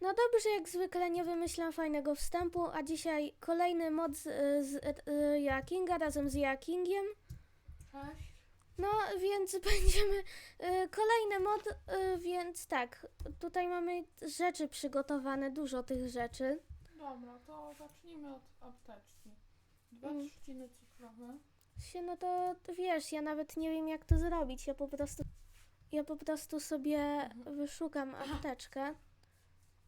No dobrze, jak zwykle nie wymyślam fajnego wstępu, a dzisiaj kolejny mod z, z y, Jakinga razem z Jakingiem. Cześć. No, więc będziemy. Y, kolejny mod, y, więc tak, tutaj mamy rzeczy przygotowane, dużo tych rzeczy. Dobra, to zacznijmy od apteczki. Dwa Mm. trzciny cyfrowe. Się, no to wiesz, ja nawet nie wiem jak to zrobić. Ja po prostu. Ja po prostu sobie Mhm. wyszukam apteczkę.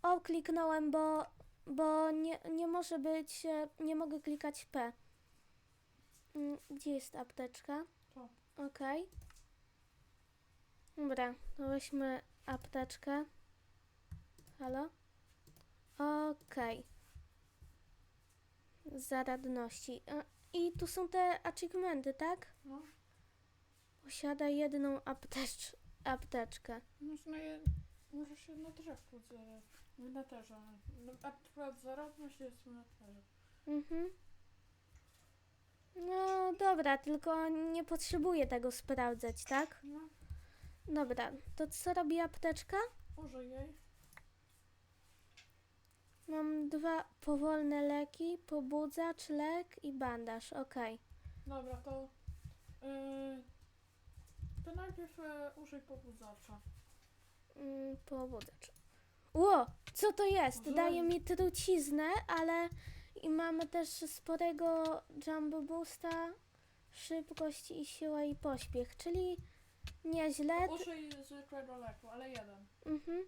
O, kliknąłem, bo. Bo nie, nie może być. e, Nie mogę klikać P. Mm, Gdzie jest apteczka? To. Okej. Dobra, to weźmy apteczkę. Halo? Okej. Zaradności. E, I tu są te achievementy, tak? No. Posiada jedną aptecz apteczkę. Można je, może się na drzewku z, w neterze. No, Akurat zaradność jest w neterze. Mhm. No dobra, tylko nie potrzebuję tego sprawdzać, tak? No, Dobra, to co robi apteczka? użyj jej. Mam dwa powolne leki, pobudzacz, lek i bandaż. Okej. Dobra, to... Yy, to najpierw e, użyj pobudzacza. Mm, pobudzacz. Ło! Co to jest? Ojej. Daje mi truciznę, ale i mamy też sporego jumbo boosta, szybkość i siła i pośpiech, czyli nieźle. Użyj zwykłego leku, ale jeden. Mhm.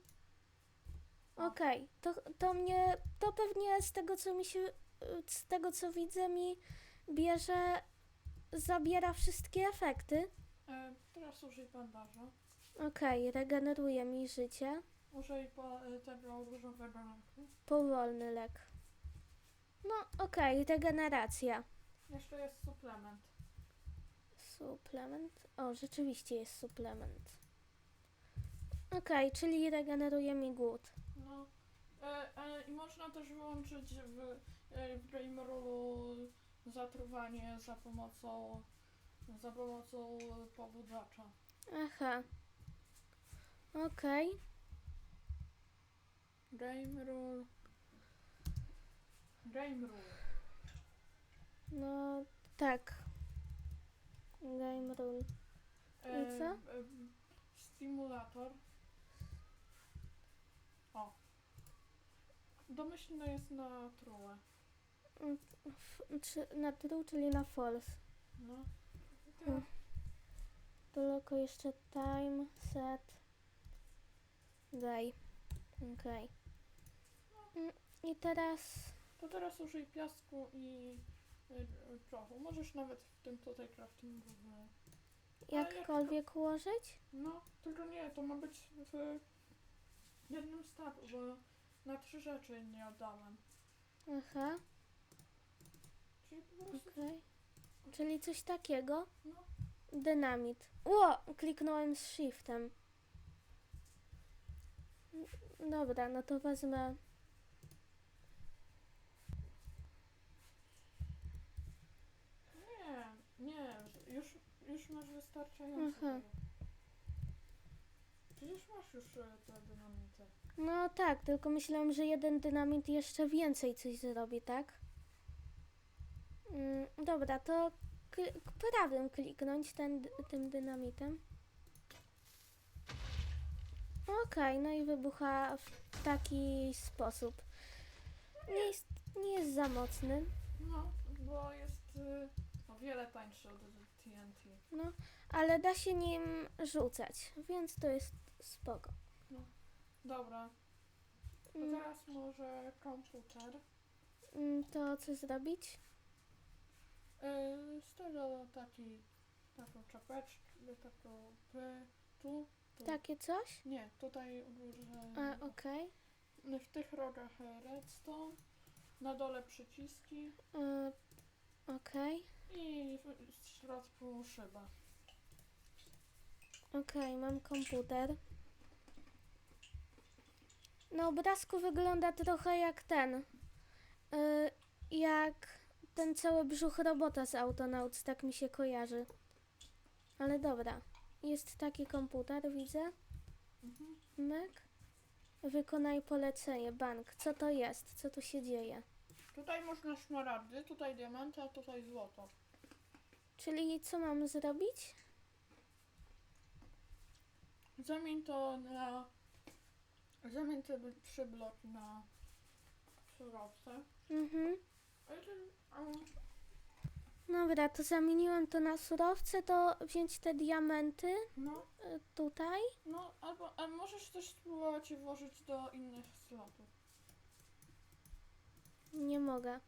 O. Okej, to, to mnie, to pewnie z tego co mi się, z tego co widzę mi bierze, zabiera wszystkie efekty. E, teraz użyj bandaża. Okej, regeneruje mi życie. Użyj po, tego różowego leku. Powolny lek. No okej, regeneracja. Jeszcze jest suplement. Suplement. O, rzeczywiście jest suplement. Okej, czyli regeneruje mi głód. No. E, e, I można też wyłączyć w, e, w Gameru zatruwanie za pomocą za pomocą pobudzacza. Aha. Okej. Game rule. Game rule. No tak. Game rule. I co? Stymulator. O. Domyślny jest na trułę. Mm, f- Czy na true, czyli na false. No. Mm. teraz Tylko jeszcze time, set, day. Okej. I teraz... To teraz użyj piasku i prochu. Możesz nawet w tym tutaj craftingu. jak Jakkolwiek ułożyć? No, tylko nie, to ma być w jednym staku, bo na trzy rzeczy nie oddałem. Aha, Czyli po prostu. okej. Czyli coś takiego? No. Dynamit. Ło! Kliknąłem z shiftem. Dobra, no to wezmę... Nie, już, już masz wystarczająco. Aha. tego. Przecież masz już e, te dynamity. No tak, tylko myślałem, że jeden dynamit jeszcze więcej coś zrobi, tak? Mm, dobra, to kli- prawym kliknąć ten, d- tym dynamitem. Okej, no i wybucha w taki sposób. Nie jest, nie jest za mocny, No, bo jest y, wiele tańszy od TNT. no, ale da się nim rzucać, więc to jest spoko. Dobra, to Mm, teraz może komputer. mm, to co zrobić? Yy, z tego taki, taką czapeczkę, taką p, tu, tu. Takie coś? Nie, tutaj A, okej. w tych rogach e, redstone, na dole przyciski Y, Okej. I w środku szyba. Okej, mam komputer. Na obrazku wygląda trochę jak ten. y, jak ten cały brzuch robota z Autonauts, tak mi się kojarzy. Ale dobra. Jest taki komputer, widzę. Mhm. Myk. Wykonaj polecenie. Bank. Co to jest? Co tu się dzieje? Tutaj można szmaragdy, tutaj diamenty, a tutaj złoto. Czyli co mam zrobić? Zamień to na... Zamień te b- trzy bloki na surowce. Mhm. Dobra, to zamieniłam to na surowce, to wziąć te diamenty No, y, tutaj. no, albo a możesz też spróbować je włożyć do innych slotów. Nie mogę.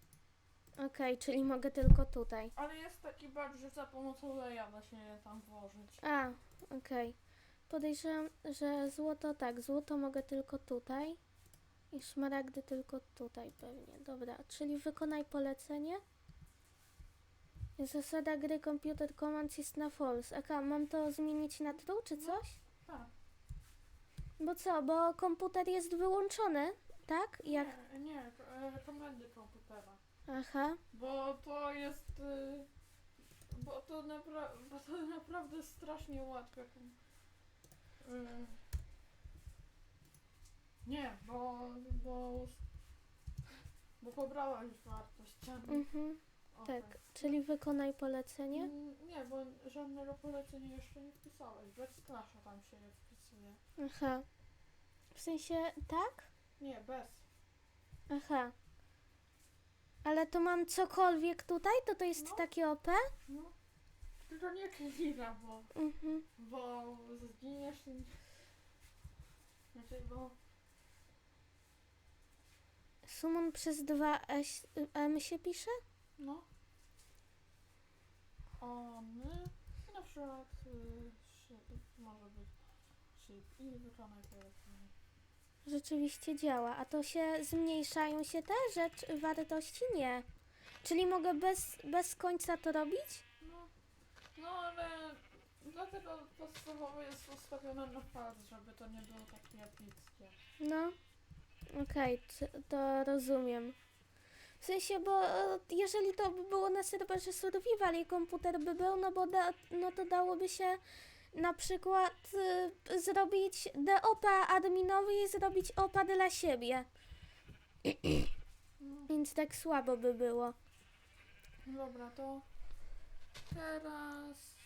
Okej, czyli mogę tylko tutaj. Ale jest taki bug, że za pomocą leja da się je tam włożyć. A, okej. Podejrzewam, że złoto tak, złoto mogę tylko tutaj i szmaragdy tylko tutaj pewnie. Dobra, czyli wykonaj polecenie. Zasada gry Computer Commands jest na false. Aka, mam to zmienić na true czy coś? Tak. Bo co, bo komputer jest wyłączony, tak? Jak? Nie, nie, e, komendy komputera. Aha, Bo to jest... y, Bo to, napra- bo to naprawdę strasznie kom- y, Nie, bo... Bo, bo pobrałaś wartość. mhm, Okej. tak. Czyli wykonaj polecenie. Mm, Nie, bo żadnego polecenia jeszcze nie wpisałeś. Bez klasza tam się je wpisuje. Aha. W sensie, tak? Nie, bez. Aha. Ale to mam cokolwiek tutaj? To to jest No. takie OP? No. Tylko nie klira, bo... Mhm. Bo zginiesz i... Znaczy, bo... Summon przez dwa S, M się pisze? No. Ony. I na przykład... Y, szyb, może być szyb i wykonaj polecenie. Rzeczywiście działa. A to się zmniejszają się te rzecz wartości? Nie. Czyli mogę bez, bez końca to robić? No. No, ale... Dlatego podstawowe jest ustawione na faz, żeby to nie było takie epickie. No. Okej, t- to rozumiem. W sensie, bo e, jeżeli to by było na serwerze survival i komputer by był, no bo da, no to dałoby się na przykład y, zrobić DOPA adminowi i zrobić OPA dla siebie. Więc tak słabo by było. Dobra, to teraz...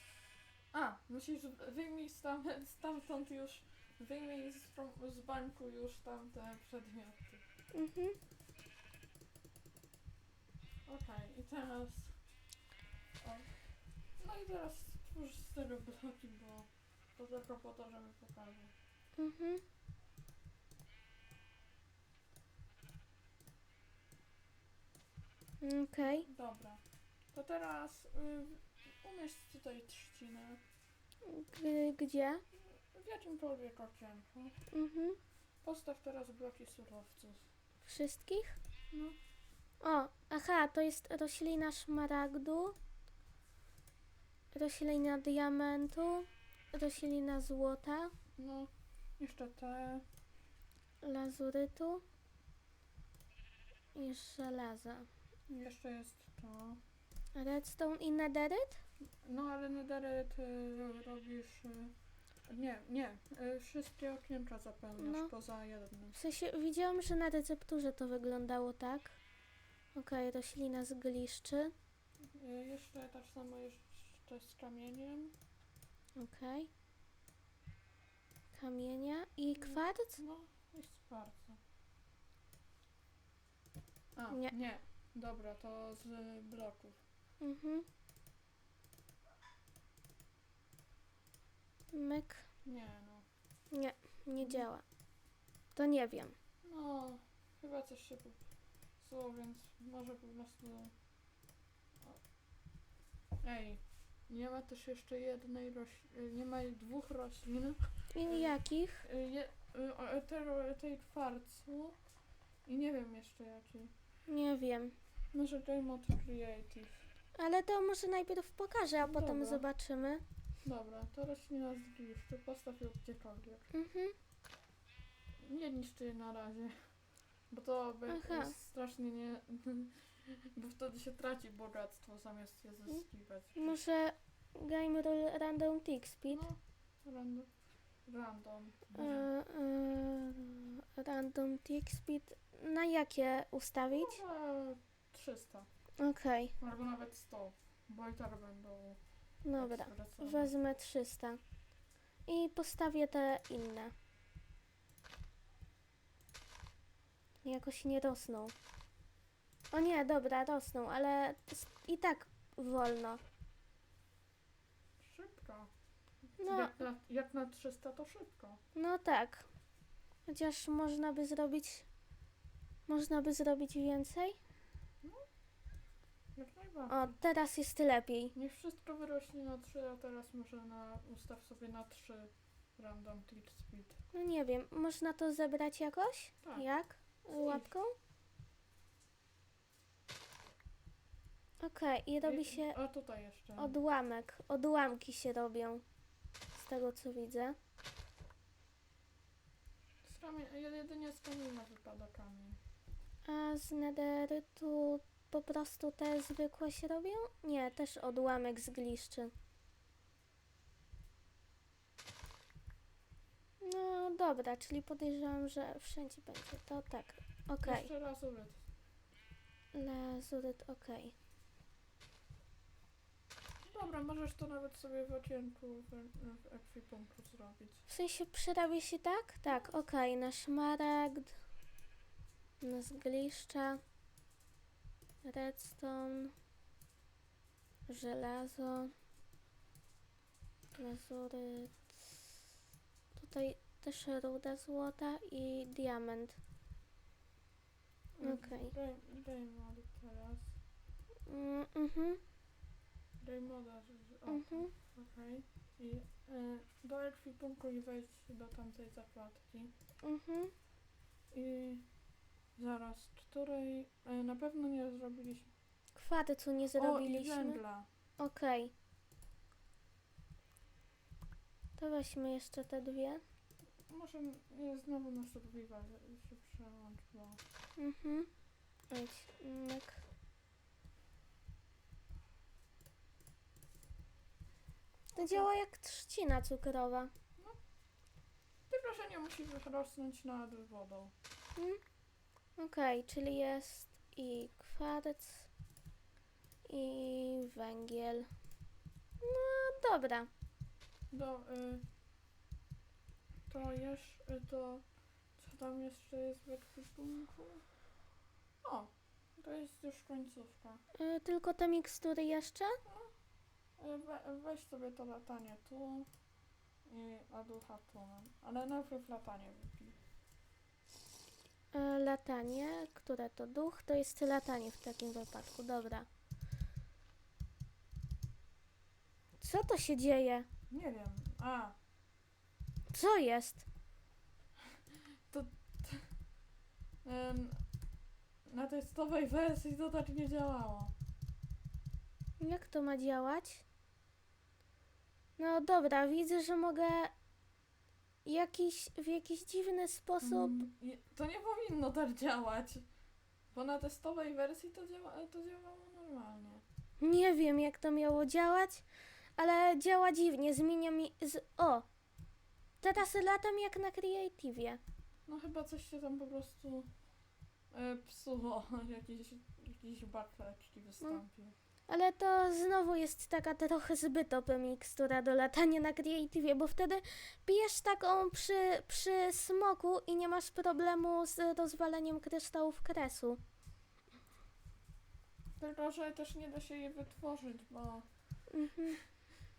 A, musisz wyjmij stam, stamtąd już, wyjmij z, z banku już tamte przedmioty. Mhm. Okej, i teraz... O. No i teraz stwórz z tego bloki, bo to tylko po to, żeby pokazać. Mhm. Okej. Dobra, to teraz y, umieść tutaj trzcinę G- Gdzie? w jakimkolwiek okienku. Mhm. Postaw teraz bloki surowców. Wszystkich? No. O, aha, to jest roślina szmaragdu, roślina diamentu, roślina złota, No, jeszcze te. lazurytu i żelaza. Jeszcze jest to. Redstone i nederyt? No ale nederyt y, robisz. Y, nie, nie. Y, wszystkie okienka zapełniasz No. poza jednym. W sensie widziałam, że na recepturze to wyglądało tak. Okej, roślina z gliszczy. Y, jeszcze tak samo jeszcze z kamieniem. Okej. Kamienia i kwarc? No z kwarca. A, Nie. nie. Dobra, to z bloków. Mhm. Myk. Nie no. Nie, nie działa. To nie wiem. No, chyba coś się popsuło, więc może po prostu... O. Ej, nie ma też jeszcze jednej rośliny, nie ma dwóch roślin. I jakich? Y, Je, o, tej, tej kwarcu i nie wiem jeszcze jakiej. Nie wiem. Może Game Mode Creative. Ale to może najpierw pokażę, a potem Dobra. zobaczymy. Dobra, to roślina z gliszczy, postaw ją gdziekolwiek. Mhm. Nie niszczy jej na razie. Bo to by Aha. jest strasznie nie... Bo wtedy się traci bogactwo zamiast je zyskiwać. Może Game Rule Random Tick Speed. No, random. Random. E, e, random tick speed. Na jakie ustawić? Może 300. Okej, Albo nawet 100. Bo i tak będą dobra. Wezmę 300. I postawię te inne. Jakoś nie rosną. O nie, dobra, rosną, ale i tak wolno. Szybko. No, Jak, na, jak na 300 to szybko. no tak. Chociaż można by zrobić. Można by zrobić więcej? Jak O, najbardziej. teraz jest lepiej. Niech wszystko wyrośnie na 3, a teraz może na, ustaw sobie na 3 random tick speed. No nie wiem, można to zebrać jakoś? Tak. Jak? Łapką? Okej, i robi się A tutaj jeszcze. odłamek. Odłamki się robią. Z tego co widzę. Z kamie- jedynie z kamienia wypada kamień. A z nederytu po prostu te zwykłe się robią? Nie, też odłamek z gliszczy. No dobra, czyli podejrzewam, że wszędzie będzie to tak. Okej, Jeszcze raz uryt. lazuryt, okej. Dobra, możesz to nawet sobie w okienku w, w ekwipunku zrobić. W sensie przerabia się tak? Tak, okej, na szmaragd, na zgliszcza, redstone, żelazo, lazuryt, tutaj też ruda złota i diament. Okej. Daj, daj mody teraz. Mm, mhm, Daj moda. że- O, mhm. okej. I y, do ekwipunku i wejdź do tamtej zakładki. Mhm. I zaraz, której y, na pewno nie zrobiliśmy. Kwarcu nie O, i zrobiliśmy. węgla. Okej. To weźmy jeszcze te dwie. Może nie znowu na survival się przełącz, bo... Mhm. Wejdź. Myk. To działa jak trzcina cukrowa. Tylko, że nie musi wyrosnąć nad wodą. Mm? Okej, czyli jest i kwarc, i węgiel. No dobra. Do, y, to jeszcze, y, to co tam jeszcze jest w ekwipunku? O, to jest już końcówka. Y, tylko te mikstury jeszcze? Y, we, weź sobie to latanie tu i a ducha tu. Ale najpierw latanie wypij. Y, latanie, które to duch, to jest latanie w takim wypadku. Dobra. Co to się dzieje? Nie wiem. A, Co jest? ym, na testowej wersji to tak nie działało. Jak to ma działać? No dobra, widzę, że mogę jakiś, w jakiś dziwny sposób. Mm, to nie powinno tak działać. Bo na testowej wersji to, działa, to działało normalnie. Nie wiem, jak to miało działać, ale działa dziwnie. Zmienia mi. Z... O! Teraz latam jak na Creative'ie. No chyba coś się tam po prostu e, psuło. jakiś, jakiś bug lekki wystąpił. Ale to znowu jest taka trochę zbyt OP mikstura do latania na Creative'ie, bo wtedy pijesz taką przy, przy smoku i nie masz problemu z rozwaleniem kryształów kresu. Tylko, że też nie da się jej wytworzyć, bo Mhm.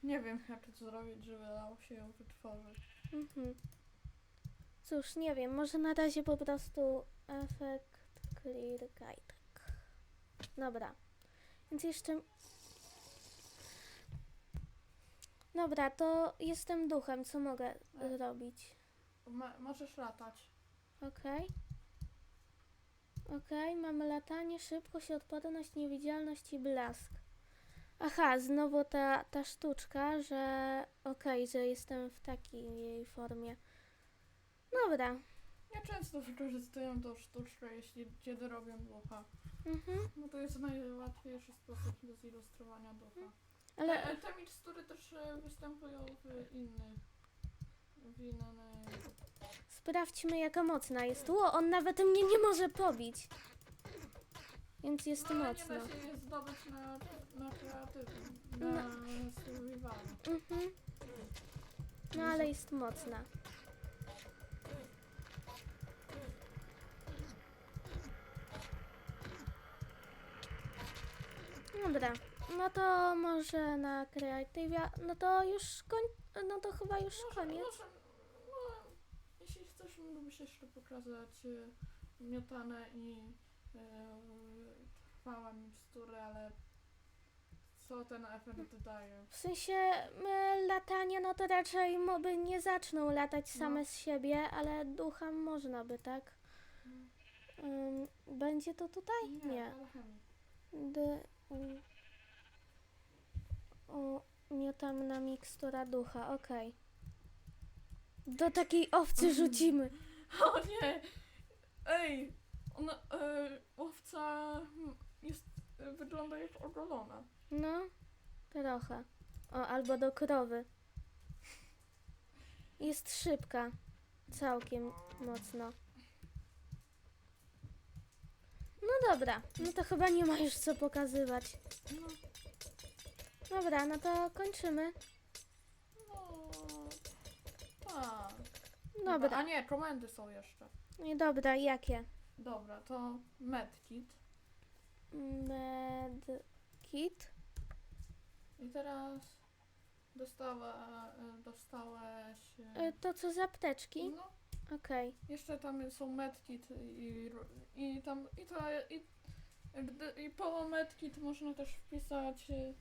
nie wiem jak to zrobić, żeby dało się ją wytworzyć. Mhm. Cóż, nie wiem, może na razie po prostu efekt clear guide. Dobra. Więc jeszcze. Dobra, to jestem duchem, co mogę E. zrobić? Ma, możesz latać. Okej. Okej, mamy latanie, szybkość, odporność, niewidzialność i blask. Aha, znowu ta, ta sztuczka, że okej, że jestem w takiej formie. Dobra. Ja często wykorzystuję tą sztuczkę, jeśli kiedy robię ducha. Mhm. No to jest najłatwiejszy sposób do zilustrowania ducha. Ale Ale te mikstury też e, występują w innych, w Sprawdźmy, jaka mocna jest. Ło, on nawet mnie nie może pobić. Więc jest no, ale mocno. nie da się je zdobyć na, na kreatywnym, na survivalu. Mhm. No ale jest mocna. Dobra, no to może na kreatywia, no to już koń, no to chyba już koniec. może, no, jeśli chcesz, mógłbyś jeszcze pokazać e, miotane i e, trwałe mikstury, ale co ten efekt daje? W sensie e, latanie, no to raczej moby nie zaczną latać same No. z siebie, ale ducha można by, tak? Ym, będzie to tutaj? Nie. D, o, miotamna mikstura ducha, okej. Do takiej owcy rzucimy. O nie! Ej! Ona, e, owca hmm, jest, e, wygląda jak ogolona. No, trochę. O, albo do krowy. Jest szybka. Całkiem mocno. No dobra, no to chyba nie ma już co pokazywać. No, Dobra, no to kończymy. no tak. Dobra, A nie, komendy są jeszcze. nie dobra, jakie? Dobra, to medkit. Medkit. I teraz dostała, dostałeś... e, E, To co z apteczki? No, Okej. jeszcze tam są medkit i, i tam i to i, i po medkit można też wpisać yy,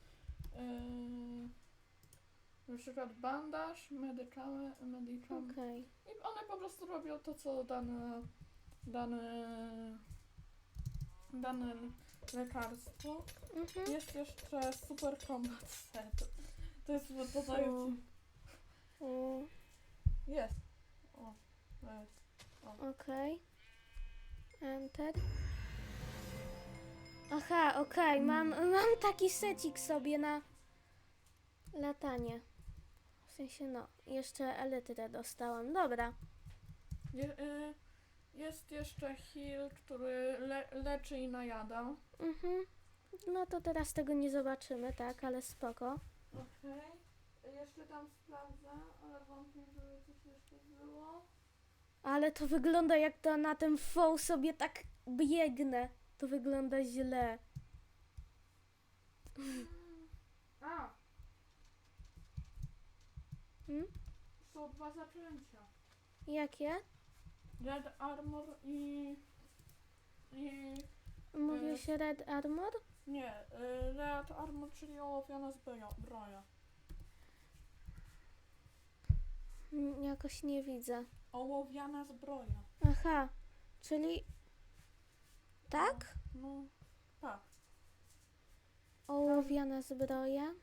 na przykład bandaż, medykamy, medykam Okej. i one po prostu robią to co dane dane dane lekarstwo. Mhm. Jest jeszcze super combat set. To jest podający. U, Jest. O, to jest. Okej. Enter. Aha, okej, mam, mam taki secik sobie na latanie. W sensie, no, jeszcze elytrę dostałam. Dobra. Je, y, jest jeszcze heal, który le, leczy i najada. Mhm. No to teraz tego nie zobaczymy, tak, ale spoko. Okej. Jeszcze tam sprawdzę, ale wątpię, żeby. Ale to wygląda jak to na tym foł sobie tak biegnę. To wygląda źle. A, Hmm? są dwa zaklęcia. Jakie? Red Armor i... i... Mówisz Red Armor? Nie, y, Red Armor, czyli ołowiana zbroja. broja. Mm, Jakoś nie widzę. Ołowiana zbroja. Aha, czyli... Tak? No, tak. Ołowiana zbroja.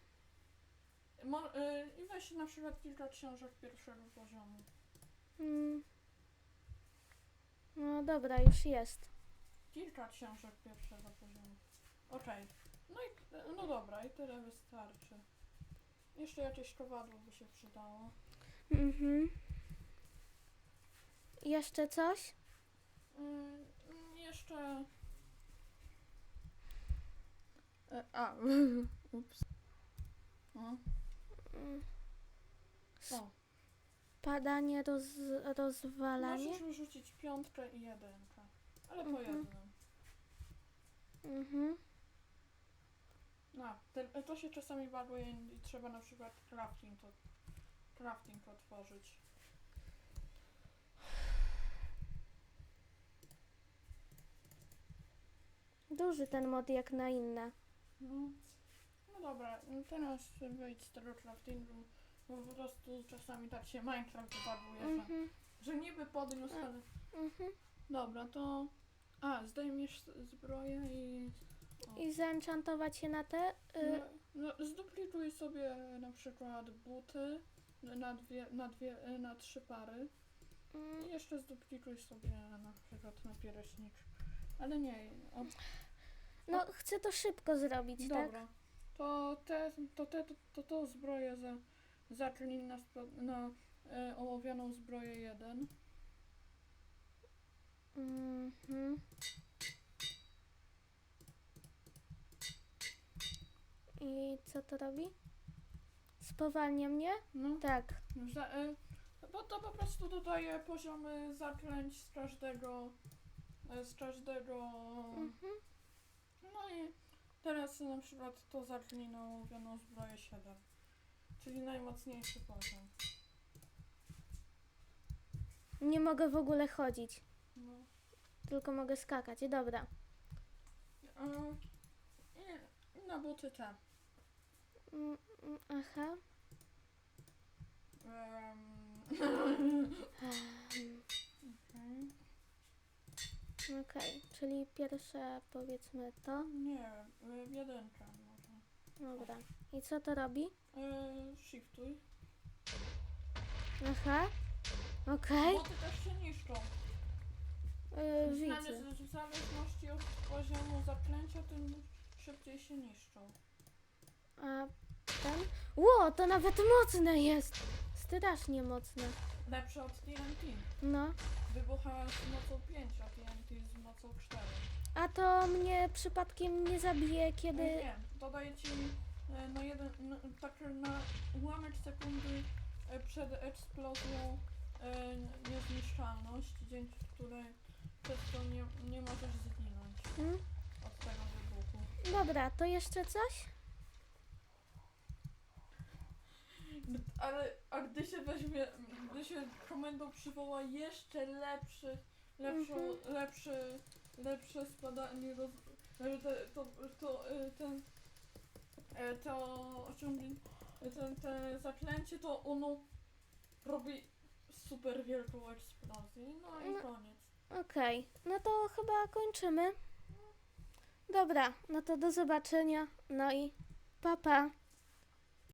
Mo, y, I weź na przykład kilka książek pierwszego poziomu. Mm. No dobra, już jest. Kilka książek pierwszego poziomu. Okej. No i no dobra, i tyle wystarczy. Jeszcze jakieś kowadło by się przydało. Mhm. Jeszcze coś? Ym, jeszcze. E, a, ups. O, Mm. o. Padanie, roz, rozwalanie? Możesz wyrzucić piątkę i jedynkę. Ale po Mhm. jednym. Mhm. No, to się czasami baguje i trzeba na przykład crafting, to, crafting otworzyć. Duży ten mod jak na inne. No, no dobra, no teraz wyjdź z tego craftingu, bo po prostu czasami tak się Minecraft że, Mhm. że niby podniósł, ale... Mhm. Dobra, to... A, zdejmiesz zbroję i... O. I zaenchantować się na te? Y, No, no, zduplikuj sobie na przykład buty na dwie, na dwie, na trzy pary i mm, jeszcze zduplikuj sobie na przykład na pierśnik. Ale nie, o, no, chcę to szybko zrobić, tak? dobra. To te, to te, to, to, to zbroję za, zacznij na, spo- na e, ołowianą zbroję 1. Mhm. I co to robi? Spowalnia mnie? No. Tak. Y, bo to po prostu dodaje poziomy zaklęć z każdego y, z każdego Mhm. no i teraz na przykład to zaklnij na zbroję 7 czyli najmocniejszy poziom Nie mogę w ogóle chodzić, no. tylko mogę skakać. Dobra. Y, i na buty te Mm, mm, Aha. Em. Okej, czyli pierwsze powiedzmy to. nie y, jedynka może Dobra. I co to robi? y, shiftuj Aha. Okej. Boty też się niszczą Yy, widzę. zale- W zależności od poziomu zaklęcia, tym szybciej się niszczą. A ten? Ło, to nawet mocne jest. Strasznie mocne. Lepsze od TNT. No. Wybucha z mocą 5, a TNT z mocą 4. A to mnie przypadkiem nie zabije, kiedy... Nie, dodaje ci e, na jeden, na, tak na ułamek sekundy e, przed eksplozją e, niezniszczalność, dzięki której przez to nie, nie możesz zginąć Mm? od tego wybuchu. Dobra, to jeszcze coś? Ale a gdy się weźmie, gdy się komendą przywoła jeszcze lepszy, lepszą, Mhm. lepszy, lepsze spadanie roz, te, to, to, y, ten, e, to osiągnięcie, ten, te zaklęcie, to ono robi super wielką eksplozję. No i No. koniec. Okej, no to chyba kończymy. Dobra, no to do zobaczenia. No i papa. Pa.